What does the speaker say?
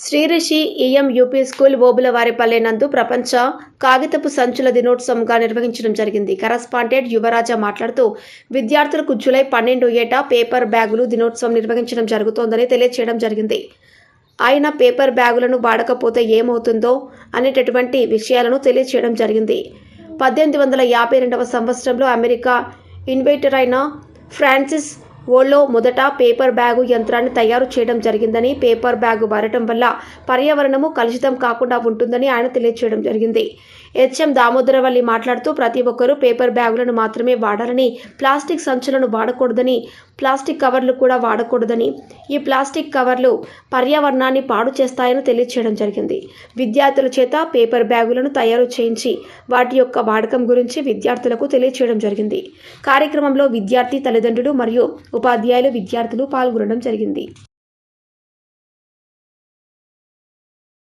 Sririshi EM UP school Obulavaripalle నందు ప్రపంచ కాగితపు సంచుల దినోత్సవంగా నిర్వహించడం జరిగింది. కరస్పాండెంట్ యువరాజ మాట్లాడుతూ విద్యార్థులకు జూలై పన్నెండు ఏటా పేపర్ బ్యాగులు దినోత్సవం నిర్వహించడం జరుగుతోందని తెలియజేయడం జరిగింది. ఆయన పేపర్ బ్యాగులను వాడకపోతే ఏమవుతుందో అనేటటువంటి విషయాలను తెలియజేయడం జరిగింది. పద్దెనిమిది వందల యాభై రెండవ సంవత్సరంలో అమెరికా ఇన్వైటర్ అయిన ఫ్రాన్సిస్ ఓలో మొదట పేపర్ బ్యాగు యంత్రాన్ని తయారు చేయడం జరిగిందని పేపర్ బ్యాగు వాడటం వల్ల పర్యావరణము కలుషితం కాకుండా ఉంటుందని ఆయన తెలియచేయడం జరిగింది. హెచ్ఎం దామోదరవల్లి మాట్లాడుతూ ప్రతి ఒక్కరూ పేపర్ బ్యాగులను మాత్రమే వాడాలని ప్లాస్టిక్ సంచులను వాడకూడదని ప్లాస్టిక్ కవర్లు కూడా వాడకూడదని ఈ ప్లాస్టిక్ కవర్లు పర్యావరణాన్ని పాడు చేస్తాయని తెలియచేయడం జరిగింది. విద్యార్థుల చేత పేపర్ బ్యాగులను తయారు చేయించి వాటి యొక్క వాడకం గురించి విద్యార్థులకు తెలియచేయడం జరిగింది. కార్యక్రమంలో విద్యార్థి తల్లిదండ్రులు మరియు ఉపాధ్యాయులు విద్యార్థులు పాల్గొనడం జరిగింది.